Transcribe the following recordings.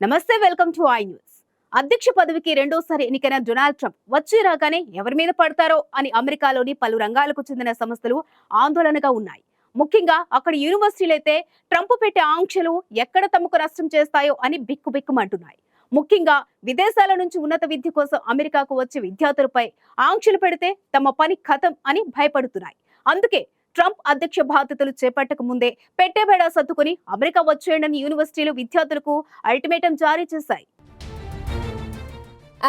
నమస్తే welcome to I news. అధ్యక్ష పదవికి రెండోసారి ఎన్నికైన డొనాల్డ్ ట్రంప్ వచ్చి రాగానే ఎవరి మీద పడతారో అని అమెరికాలోని పలు రంగాలకు చెందిన సంస్థలు ఆందోళనగా ఉన్నాయి. ముఖ్యంగా అక్కడ యూనివర్సిటీలైతే ట్రంప్ పెట్టే ఆంక్షలు ఎక్కడ తమకు నష్టం చేస్తాయో అని బిక్కుబిక్కుమంటున్నాయి ముఖ్యంగా విదేశాల నుంచి ఉన్నత విద్య కోసం అమెరికాకు వచ్చే విద్యార్థులపై ఆంక్షలు పెడితే తమ పని ఖతం అని భయపడుతున్నాయి. అందుకే ట్రంప్ అధ్యక్ష బాధ్యతలు చేపట్టక ముందే పెట్టేబేడా సర్దుకుని అమెరికా వచ్చేయండని యూనివర్సిటీలు విద్యార్థులకు అల్టిమేటం జారీ చేశాయి.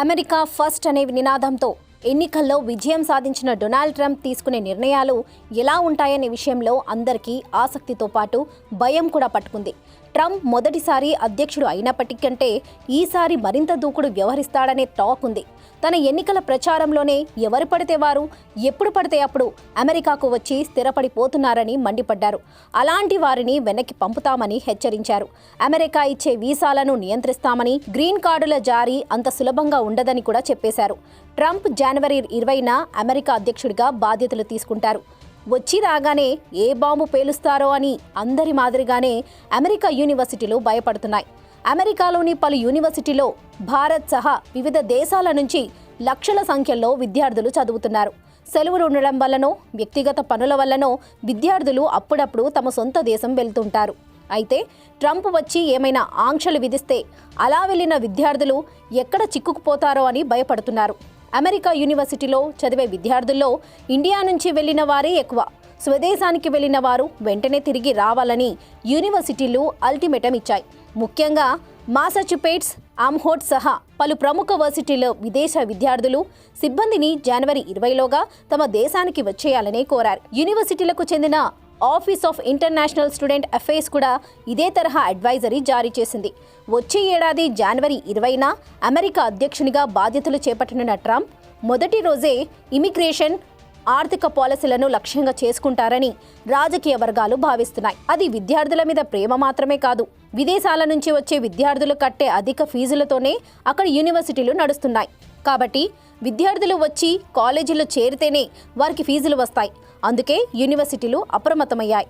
అమెరికా ఫస్ట్ అనే నినాదంతో ఎన్నికల్లో విజయం సాధించిన డొనాల్డ్ ట్రంప్ తీసుకునే నిర్ణయాలు ఎలా ఉంటాయనే విషయంలో అందరికీ ఆసక్తితో పాటు భయం కూడా పట్టుకుంది. ట్రంప్ మొదటిసారి అధ్యక్షుడు అయినప్పటికంటే ఈసారి మరింత దూకుడు వ్యవహరిస్తాడనే టాక్ ఉంది. తన ఎన్నికల ప్రచారంలోనే ఎవరు పడితే వారు ఎప్పుడు పడితే అప్పుడు అమెరికాకు వచ్చి స్థిరపడిపోతున్నారని మండిపడ్డారు. అలాంటి వారిని వెనక్కి పంపుతామని హెచ్చరించారు. అమెరికా ఇచ్చే వీసాలను నియంత్రిస్తామని గ్రీన్ కార్డుల జారీ అంత సులభంగా ఉండదని కూడా చెప్పేశారు. ట్రంప్ జనవరి ఇరవైన అమెరికా అధ్యక్షుడిగా బాధ్యతలు తీసుకుంటారు. వచ్చి రాగానే ఏ బాంబు పేలుస్తారో అని అందరి మాదిరిగానే అమెరికా యూనివర్సిటీలు భయపడుతున్నాయి. అమెరికాలోని పలు యూనివర్సిటీలో భారత్ సహా వివిధ దేశాల నుంచి లక్షల సంఖ్యలో విద్యార్థులు చదువుతున్నారు. సెలవులు ఉండడం వల్లనో వ్యక్తిగత పనుల వల్లనో విద్యార్థులు అప్పుడప్పుడు తమ సొంత దేశం వెళ్తుంటారు. అయితే ట్రంప్ వచ్చి ఏమైనా ఆంక్షలు విధిస్తే అలా వెళ్ళిన విద్యార్థులు ఎక్కడ చిక్కుకుపోతారో అని భయపడుతున్నారు. అమెరికా యూనివర్సిటీలో చదివే విద్యార్థుల్లో ఇండియా నుంచి వెళ్ళిన వారే ఎక్కువ. స్వదేశానికి వెళ్ళిన వారు వెంటనే తిరిగి రావాలని యూనివర్సిటీలు అల్టిమేటం ఇచ్చాయి. ముఖ్యంగా మాసచ్యుపేట్స్ ఆమ్హోట్ సహా పలు ప్రముఖ వర్సిటీలో విదేశ విద్యార్థులు సిబ్బందిని జనవరి ఇరవైలోగా తమ దేశానికి వచ్చేయాలని కోరారు. యూనివర్సిటీలకు చెందిన office of international student affairs కూడా ఇదే తరహా అడ్వైజరీ జారీ చేసింది. వచ్చే ఏడాది జనవరి ఇరవైన అమెరికా అధ్యక్షునిగా బాధ్యతలు చేపట్టనున్న ట్రంప్ మొదటి రోజే ఇమిగ్రేషన్ ఆర్థిక పాలసీలను లక్ష్యంగా చేసుకుంటారని రాజకీయ వర్గాలు భావిస్తున్నాయి. అది విద్యార్థుల మీద ప్రేమ మాత్రమే కాదు విదేశాల నుంచి వచ్చే విద్యార్థులు కట్టే అధిక ఫీజులతోనే అక్కడ యూనివర్సిటీలు నడుస్తున్నాయి. కాబట్టి విద్యార్థులు వచ్చి కాలేజీలో చేరితేనే వారికి ఫీజులు వస్తాయి. అందుకే యూనివర్సిటీలు అప్రమత్తమయ్యాయి.